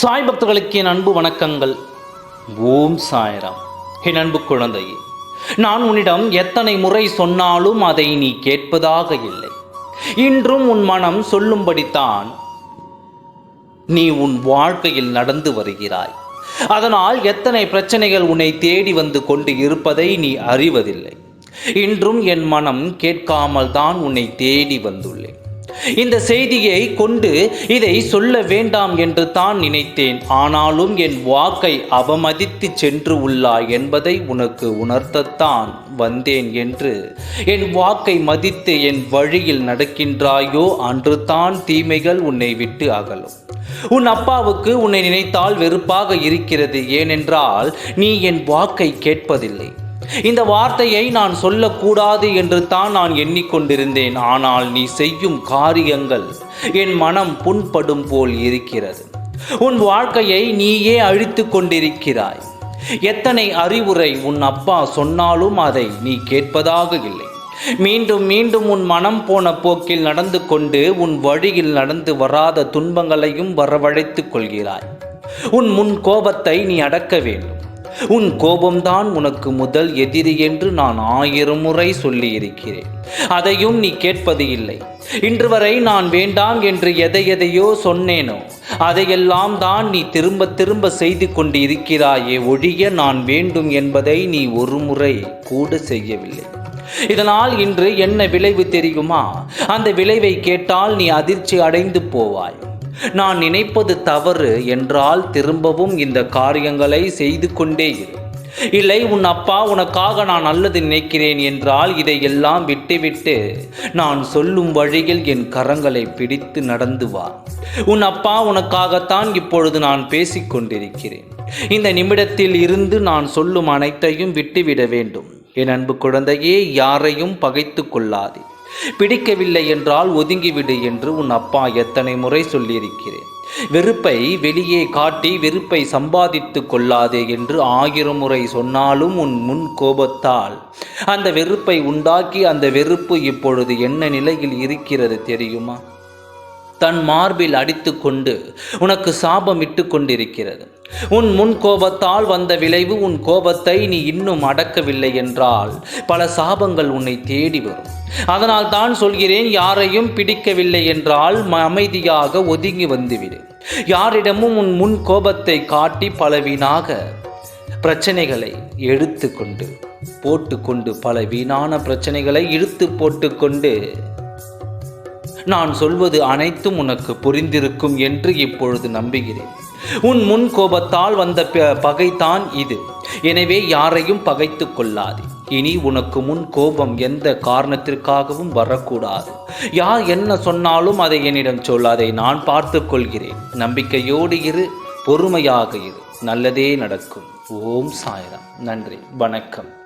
சாய் பக்தர்களுக்கு என் அன்பு வணக்கங்கள். ஓம் சாய்ராம். என் அன்பு குழந்தையே நான் உன்னிடம் எத்தனை முறை சொன்னாலும் அதை நீ கேட்பதாக இல்லை. இன்றும் உன் மனம் சொல்லும்படித்தான் நீ உன் வாழ்க்கையில் நடந்து வருகிறாய். அதனால் எத்தனை பிரச்சனைகள் உன்னை தேடி வந்து கொண்டு இருப்பதை நீ அறிவதில்லை. இன்றும் என் மனம் கேட்காமல் தான் உன்னை தேடி வந்துள்ளேன் இந்த செய்தியை கொண்டு இதை சொல்ல வேண்டாம் என்று தான் நினைத்தேன். ஆனாலும் என் வாக்கை அவமதித்து சென்று உள்ளாய் என்பதை உனக்கு உணர்த்தத்தான் வந்தேன் என்று. என் வாக்கை மதித்து என் வழியில் நடக்கின்றாயோ அன்று தான் தீமைகள் உன்னை விட்டு அகலும். உன் அப்பாவுக்கு உன்னை நினைத்தால் வெறுப்பாக இருக்கிறது. ஏனென்றால் நீ என் வாக்கை கேட்பதில்லை. இந்த வார்த்தையை நான் சொல்லக்கூடாது என்று தான் நான் எண்ணிக்கொண்டிருந்தேன். ஆனால் நீ செய்யும் காரியங்கள் என் மனம் புண்படும் போல் இருக்கிறது. உன் வாழ்க்கையை நீயே அழித்து கொண்டிருக்கிறாய். எத்தனை அறிவுரை உன் அப்பா சொன்னாலும் அதை நீ கேட்பதாக இல்லை. மீண்டும் மீண்டும் உன் மனம் போன போக்கில் நடந்து கொண்டு உன் வழியில் நடந்து வராத துன்பங்களையும் வரவழைத்துக் கொள்கிறாய். உன் முன் கோபத்தை நீ அடக்க வேண்டும். உன் கோபம்தான் உனக்கு முதல் எதிரி என்று நான் ஆயிரம் முறை சொல்லியிருக்கிறேன். அதையும் நீ கேட்பது இல்லை. இன்று வரை நான் வேண்டாம் என்று எதை எதையோ சொன்னேனோ அதையெல்லாம் தான் நீ திரும்ப திரும்ப செய்து கொண்டு இருக்கிறாயே ஒழிய நான் வேண்டும் என்பதை நீ ஒரு முறை கூட செய்யவில்லை. இதனால் இன்று என்ன விளைவு தெரியுமா? அந்த விளைவை கேட்டால் நீ அதிர்ச்சி அடைந்து போவாய். நான் நினைப்பது தவறு என்றால் திரும்பவும் இந்த காரியங்களை செய்து கொண்டே இரு. இல்லை உன் அப்பா உனக்காக நான் நல்லது நினைக்கிறேன் என்றால் இதையெல்லாம் விட்டுவிட்டு நான் சொல்லும் வழியில் என் கரங்களை பிடித்து நடந்து வா. உன் அப்பா உனக்காகத்தான் இப்பொழுது நான் பேசிக்கொண்டிருக்கிறேன் இந்த நிமிடத்தில் இருந்து நான் சொல்லும் அனைத்தையும் விட்டுவிட வேண்டும். என் அன்பு குழந்தையே யாரையும் பகைத்து கொள்ளாதே. பிடிக்கவில்லை என்றால் ஒதுங்கிவிடு என்று உன் அப்பா எத்தனை முறை சொல்லியிருக்கிறேன். வெறுப்பை வெளியே காட்டி வெறுப்பை சம்பாதித்து கொள்ளாதே என்று ஆயிரம் முறை சொன்னாலும் உன் முன் கோபத்தால். அந்த வெறுப்பை உண்டாக்கி அந்த வெறுப்பு இப்பொழுது என்ன நிலையில் இருக்கிறது தெரியுமா? தன் மார்பில் அடித்துக்கொண்டு உனக்கு சாபமிட்டு கொண்டிருக்கிறது உன் முன் கோபத்தால் வந்த விளைவு உன் கோபத்தை நீ இன்னும் அடக்கவில்லை என்றால் பல சாபங்கள் உன்னை தேடி வரும். அதனால் தான் சொல்கிறேன் யாரையும் பிடிக்கவில்லை என்றால் ம- அமைதியாக ஒதுங்கி வந்துவிடு. யாரிடமும் உன் முன் கோபத்தை காட்டி பல பிரச்சனைகளை எடுத்துக்கொண்டு போட்டுக்கொண்டு பல வீணான பிரச்சனைகளை இழுத்து போட்டுக்கொண்டு நான் சொல்வது அனைத்தும் உனக்கு புரிந்திருக்கும் என்று இப்பொழுது நம்புகிறேன். உன் முன் கோபத்தால் வந்த ப- பகைதான் இது. எனவே யாரையும் பகைத்து கொள்ளாதே. இனி உனக்கு முன் கோபம் எந்த காரணத்திற்காகவும் வரக்கூடாது. யார் என்ன சொன்னாலும் அதை என்னிடம் சொல் அதை நான் பார்த்து கொள்கிறேன். நம்பிக்கையோடு இரு பொறுமையாக இரு. நல்லதே நடக்கும். ஓம் சாய்ராம். நன்றி. வணக்கம்.